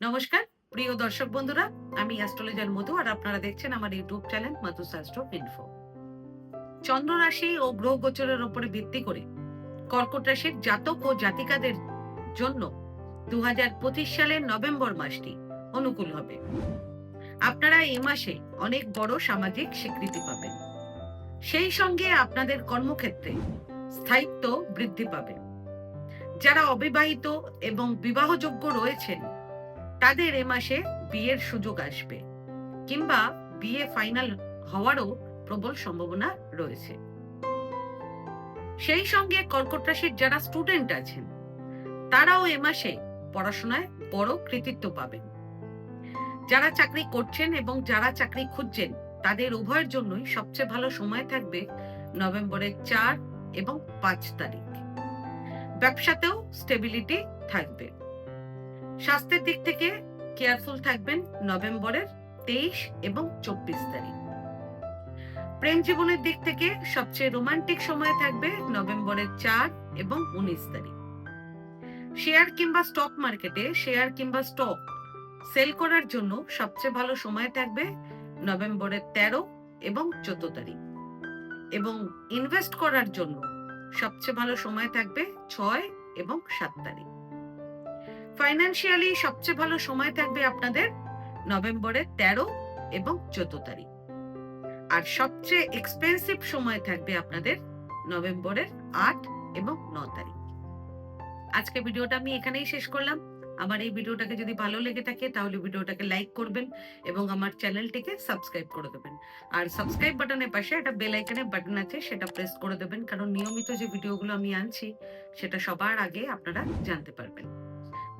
নমস্কার, প্রিয় দর্শক বন্ধুরা, আমি অ্যাস্ট্রোলজার মধু আর আপনারা দেখছেন আমার ইউটিউব চ্যানেল মধু শাস্ত্র ইনফো। চন্দ্র রাশি ও গ্রহ গোচরের উপরে ভিত্তি করে কর্কট রাশির জাতক ও জাতিকাদের জন্য দু হাজার পঁচিশ সালের নভেম্বর মাসটি অনুকূল হবে। আপনারা এই মাসে অনেক বড় সামাজিক স্বীকৃতি পাবেন। সেই সঙ্গে আপনাদের কর্মক্ষেত্রে স্থায়িত্ব বৃদ্ধি পাবে। যারা অবিবাহিত এবং বিবাহযোগ্য রয়েছেন তাদের এ মাসে বিয়ের সুযোগ আসবে কিংবা বিয়ে ফাইনাল হওয়ারও প্রবল সম্ভাবনা রয়েছে। সেই সঙ্গে কর্কট রাশির যারা স্টুডেন্ট আছেন, তারাও এ মাসে পড়াশোনায় বড় কৃতিত্ব পাবেন। যারা চাকরি করছেন এবং যারা চাকরি খুঁজছেন, তাদের উভয়ের জন্যই সবচেয়ে ভালো সময় থাকবে নভেম্বরের চার এবং পাঁচ তারিখ। ব্যবসাতেও স্টেবিলিটি থাকবে। স্বাস্থ্যের দিক থেকে কেয়ারফুল থাকবেন নভেম্বরের তেইশ এবং চব্বিশ তারিখ। প্রেম জীবনের দিক থেকে সবচেয়ে রোমান্টিক সময় থাকবে নভেম্বরের চার এবং উনিশ তারিখ। শেয়ার কিংবা স্টক মার্কেটে শেয়ার কিংবা স্টক সেল করার জন্য সবচেয়ে ভালো সময় থাকবে নভেম্বরের তেরো এবং চোদ্দ তারিখ। এবং ইনভেস্ট করার জন্য সবচেয়ে ভালো সময় থাকবে ছয় এবং সাত তারিখ। ফাইন্যান্সিয়ালি সবচেয়ে ভালো সময় থাকবে আপনাদের নভেম্বরের তেরো এবং চোদ্দ তারিখ। আর সবচেয়ে এক্সপেন্সিভ সময় থাকবে আপনাদের নভেম্বরের আট এবং ন তারিখ। আজকে ভিডিওটা আমি এখানেই শেষ করলাম। আমার এই ভিডিওটাকে যদি ভালো লেগে থাকে, তাহলে ভিডিওটাকে লাইক করবেন এবং আমার চ্যানেলটিকে সাবস্ক্রাইব করে দেবেন। আর সাবস্ক্রাইব বাটনের পাশে একটা বেল আইকনের বাটন আছে, সেটা প্রেস করে দেবেন, কারণ নিয়মিত যে ভিডিওগুলো আমি আনছি, সেটা সবার আগে আপনারা জানতে পারবেন।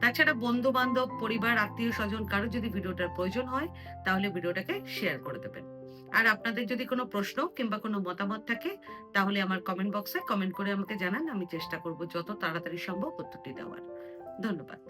তাছাড়া বন্ধু বান্ধব পরিবার, আত্মীয় স্বজন কারও যদি ভিডিওটার প্রয়োজন হয়, তাহলে ভিডিওটাকে শেয়ার করে দেবেন। আর আপনাদের যদি কোনো প্রশ্ন কিংবা কোনো মতামত থাকে, তাহলে আমার কমেন্ট বক্সে কমেন্ট করে আমাকে জানান, আমি চেষ্টা করব যত তাড়াতাড়ি সম্ভব উত্তরটি দেওয়ার। ধন্যবাদ।